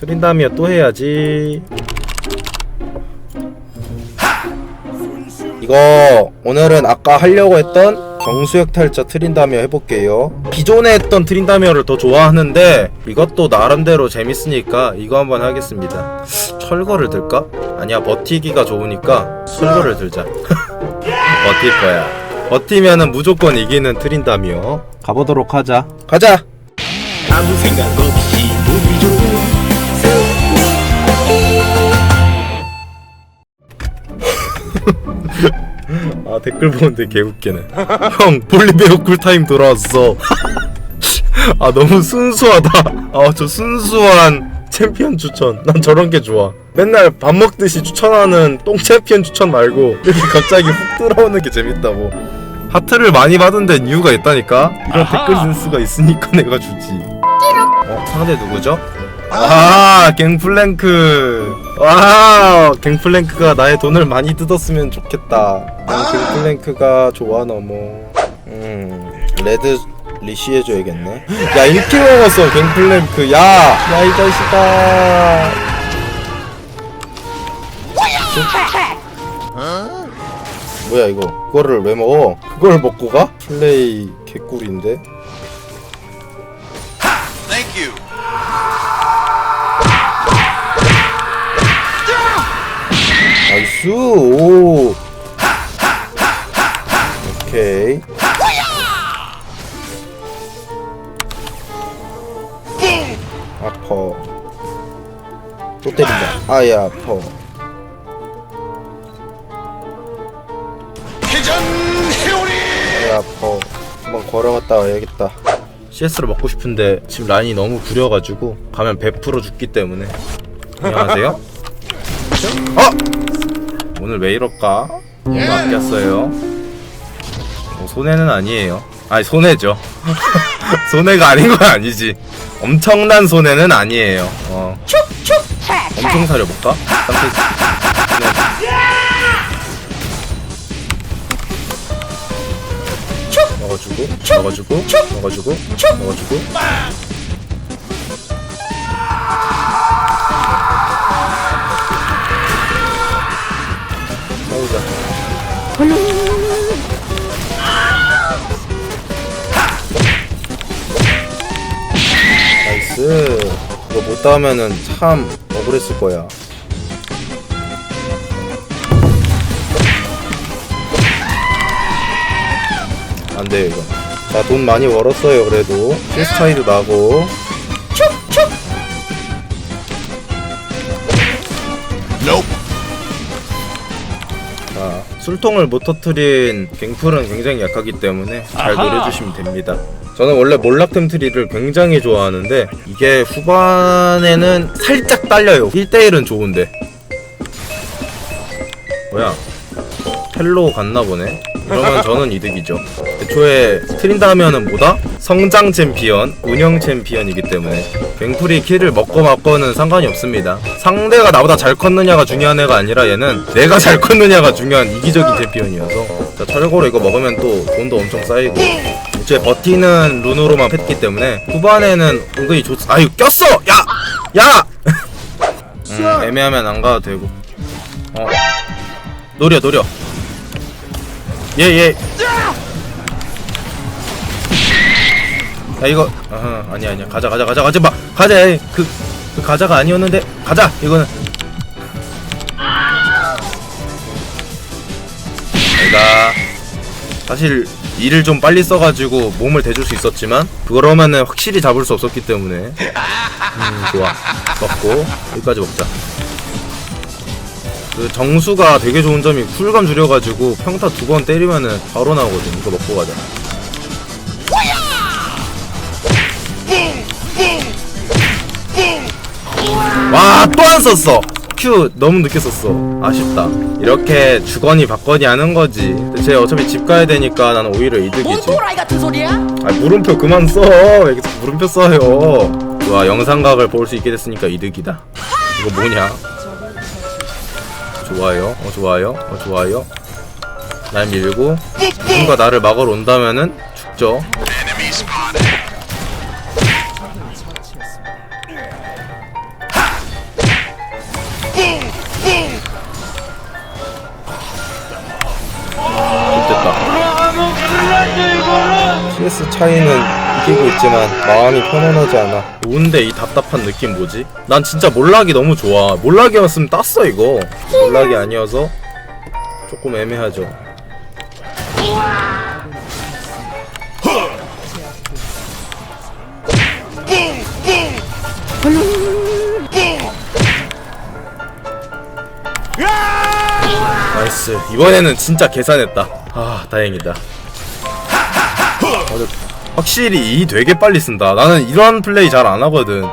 트린다미어 또 해야지. 이거 오늘은 아까 하려고 했던 정수역 탈자 트린다미어 해볼게요. 기존에 했던 트린다미어를 더 좋아하는데 이것도 나름대로 재밌으니까 이거 한번 하겠습니다. 철거를 들까? 아니야 버티기가 좋으니까 철거를 들자. 버틸 거야. 버티면은 무조건 이기는 트린다미어 가보도록 하자. 가자! 아무 생각 아 댓글 보는데 개웃기네. 형 볼리베어 쿨타임 돌아왔어. 아 너무 순수하다. 아 저 순수한 챔피언 추천. 난 저런 게 좋아. 맨날 밥 먹듯이 추천하는 똥 챔피언 추천 말고 이렇게 갑자기 훅 들어오는 게 재밌다고. 하트를 많이 받은 데는 이유가 있다니까? 이런 댓글 센스가 있으니까 내가 주지. 어 상대 누구죠? 아 갱플랭크 와 갱플랭크가 나의 돈을 많이 뜯었으면 좋겠다. 난 갱플랭크가 좋아 너무. 음 레드 리시 해줘야겠네. 야 1킬 먹었어 갱플랭크. 야야 이 자식아. 뭐야 이거? 그거를 왜 먹어? 그걸 먹고 가? 플레이 개꿀인데 나이스 오 오케이. 아퍼. 또 때린다. 아야 아퍼. 아야 아퍼. 한번 걸어갔다 와야겠다. CS를 먹고 싶은데 지금 라인이 너무 구려가지고 가면 100% 죽기 때문에. 안녕하세요. 어? 오늘 왜 이럴까? 너무 아꼈어요. 어, 손해는 아니에요. 아니 손해죠. 손해가 아닌 건 아니지. 엄청난 손해는 아니에요. 어. 엄청 사려볼까? 먹어주고 먹어주고 먹어주고 먹어주고 이거 못 따면은 참 억울했을 거야. 안 돼요 이거. 자 돈 많이 벌었어요 그래도. 실스 차이도 나고. Nope. 자 술통을 못 터트린 갱플은 굉장히 약하기 때문에 잘. 노려주시면 됩니다 저는 원래 몰락템 트리를 굉장히 좋아하는데 이게 후반에는 살짝 딸려요. 1대1은 좋은데. 뭐야? 헬로 갔나 보네. 그러면 저는 이득이죠. 애초에 트린다 하면은 뭐다? 성장 챔피언, 운영 챔피언이기 때문에. 갱플이 킬을 먹고 맞고는 상관이 없습니다. 상대가 나보다 잘 컸느냐가 중요한 애가 아니라 얘는 내가 잘 컸느냐가 중요한 이기적인 챔피언이어서. 자 철거로 이거 먹으면 또 돈도 엄청 쌓이고 이제 버티는 룬으로만 팼기 때문에 후반에는 은근히 좋... 아유 꼈어! 야! 야! 음, 애매하면 안 가도 되고. 어. 노려 노려. 예예. 야 이거 어, 아니야 아니야. 가자 가자 가자 가자 마. 가자 그, 그 가자가 아니었는데. 가자 이거는 사실 일을 좀 빨리 써가지고 몸을 대줄 수 있었지만 그러면은 확실히 잡을 수 없었기 때문에. 음 좋아. 먹고 여기까지 먹자. 그 정수가 되게 좋은 점이 쿨감 줄여가지고 평타 두 번 때리면은 바로 나오거든. 이거 먹고 가자. 와 또 안 썼어 큐 너무 늦게 썼어. 아쉽다. 이렇게 주거니 받거니 하는 거지. 쟤 어차피 집 가야 되니까 나는 오히려 뭔 이득이지. 또라이 같은 소리야? 아 물음표 그만 써왜 계속 물음표 써요? 좋아 영상각을 볼 수 있게 됐으니까 이득이다. 이거 뭐냐? 좋아요. 어 좋아요. 어 좋아요. 날 밀고 누군가 나를 막으러 온다면은 죽죠 CS 차이는 이기고 있지만 마음이 편안하지 않아. 좋은데 이 답답한 느낌 뭐지? 난 진짜 몰락이 너무 좋아. 몰락이었으면 땄어 이거. 몰락이 아니어서 조금 애매하죠. 나이스. 이번에는 진짜 계산했다. 아 다행이다 확실히 이 되게 빨리 쓴다 나는 이런 플레이 잘 안 하거든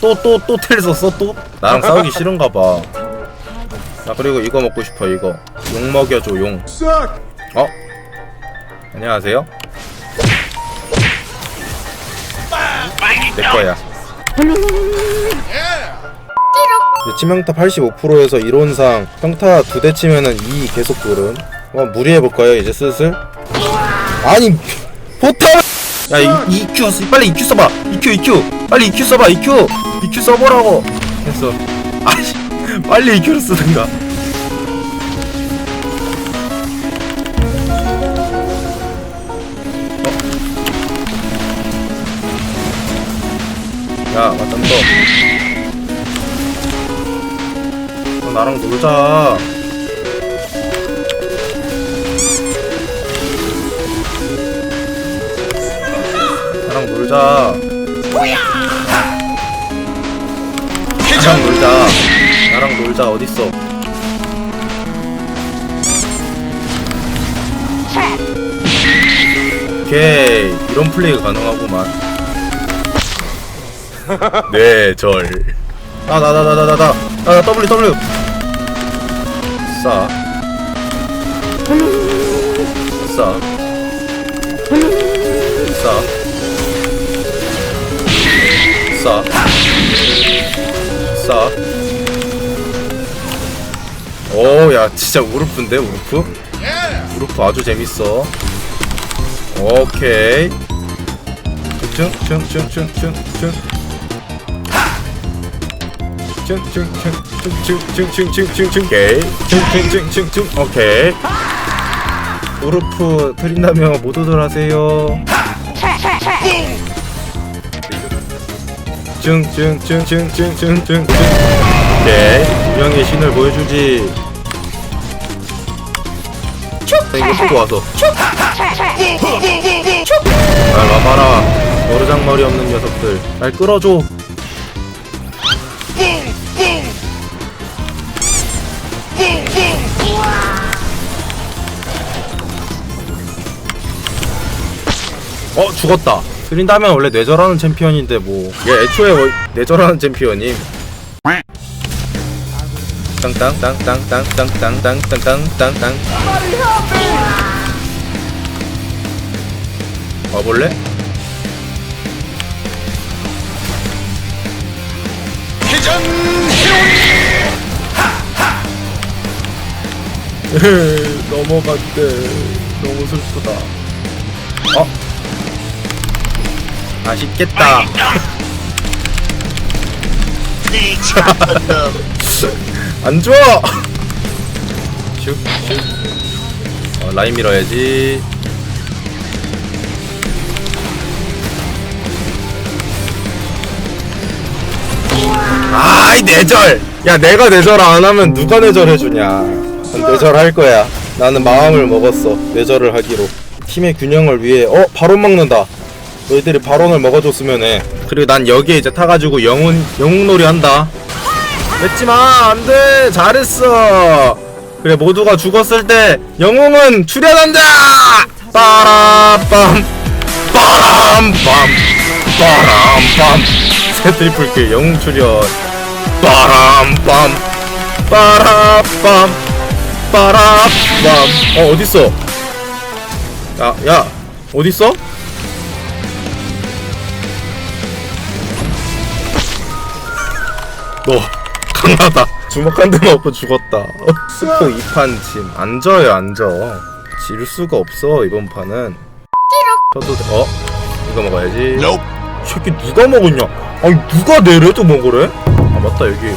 또 또 또 텔 썼어 또? 나랑 싸우기 싫은가 봐. 나 그리고 이거 먹고 싶어 이거. 용 먹여줘 용. 어? 안녕하세요. 내 거야. 이제 치명타 85%에서 이론상 평타 두 대 치면은 2 계속 돌음. 한번 무리해볼까요 이제 슬슬? 아니 포탈! 야 이, EQ 쓰- 빨리 EQ 써봐 EQ EQ 빨리 EQ 써봐 EQ EQ 써보라고 했어 아씨 빨리 EQ를 쓰든가 어? 야 맞짱 너 어, 나랑 놀자. 나랑 놀자. 나랑 놀자. 나랑 놀자. 어딨어? 오케이. 이런 플레이가 가능하구만. 네절. 나나 나 나 나 나나. W W 싸 싸. 싸. 싸. 싸. 오, 야, 진짜 우르프인데, 우르프? 우르프 아주 재밌어. 오케이. 층, 층. 층, 층, 층, 층, 층, 층, 층, 층, 층, 오케이. 층, 층, 층, 층, 층, 오케이. 우르프 트린다며 모두들 하세요. 증증증증증증증 오케이 유형의 신을 보여주지 이거 보고 와서 날 와봐라 머리장머리 없는 녀석들 날 끌어줘 어 죽었다. 트린다면 원래 뇌절하는 챔피언인데 뭐얘 애초에 뭐 뇌절하는 챔피언임. 땅땅땅땅땅땅땅땅땅땅땅땅. 와볼래? 회전 회오리 넘어갔대. 너무 슬프다. 어? 아쉽겠다. 안 좋아. 슉 슉. 어, 라인 밀어야지. 아이 내절. 야 내가 내절 안 하면 누가 내절 해 주냐. 난 내절 할 거야. 나는 마음을 먹었어 내절을 하기로. 팀의 균형을 위해. 어 바론 먹는다 너희들이 바론을 먹어줬으면 해 그리고 난 여기에 이제 타가지고 영웅 영웅놀이 한다. 맺지마 안돼 잘했어. 그래 모두가 죽었을 때 영웅은 출연한다! 빠라빰 빠람빰 빠람빰 새 트리플 킬 영웅 출연 빠람빰 빠라빰 빠라빰 어 어딨어? 야야 어딨어? 너 강하다. 주먹 한 대만 없고 죽었다. 스포 2판 침. 앉아요, 앉아. 질 수가 없어, 이번 판은. 저도, 어? 이거 먹어야지. 새끼 누가 먹었냐? 아니, 누가 내려도 먹으래? 아, 맞다, 여기.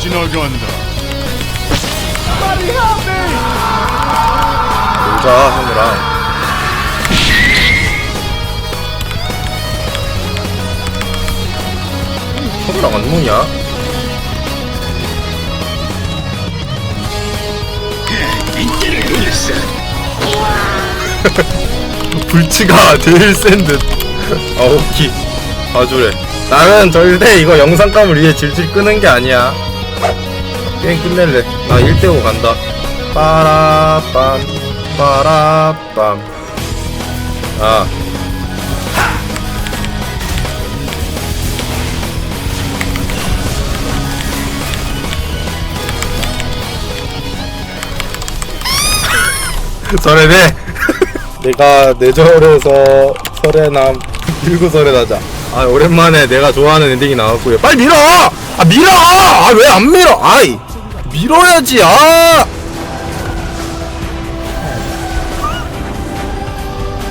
지나간다. 놀자, 형이랑. 형이랑 안 노냐? 인기를 노렸어 불치가 제일 센 듯. 아, 오키. 봐주래. 나는 절대 이거 영상감을 위해 질질 끄는 게 아니야. 게임 끝낼래. 나 1대5 간다. 빠라빰, 빠라빰. 아. 설에네. 내가 내절에서 설에남 밀고 설에나자. 아 오랜만에 내가 좋아하는 엔딩이 나왔고요. 빨리 밀어! 아 밀어! 아 왜 안 밀어? 아이 밀어야지. 아.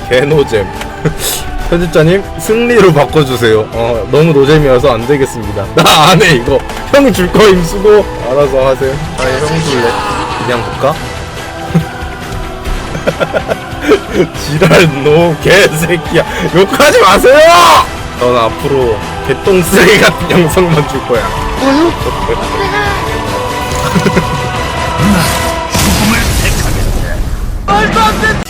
개노잼. 편집자님 승리로 바꿔주세요. 어 너무 노잼이어서 안 되겠습니다. 나 안 해 이거. 형 줄 거임 수고. 알아서 하세요. 아니 형 줄래? 그냥 볼까? 지랄 너 개새끼야 욕하지 마세요! 넌 앞으로 개똥쓰레기 같은 영상만 줄 거야 뭐요? 아, 죽음을 택하겠네 말도 안 된다!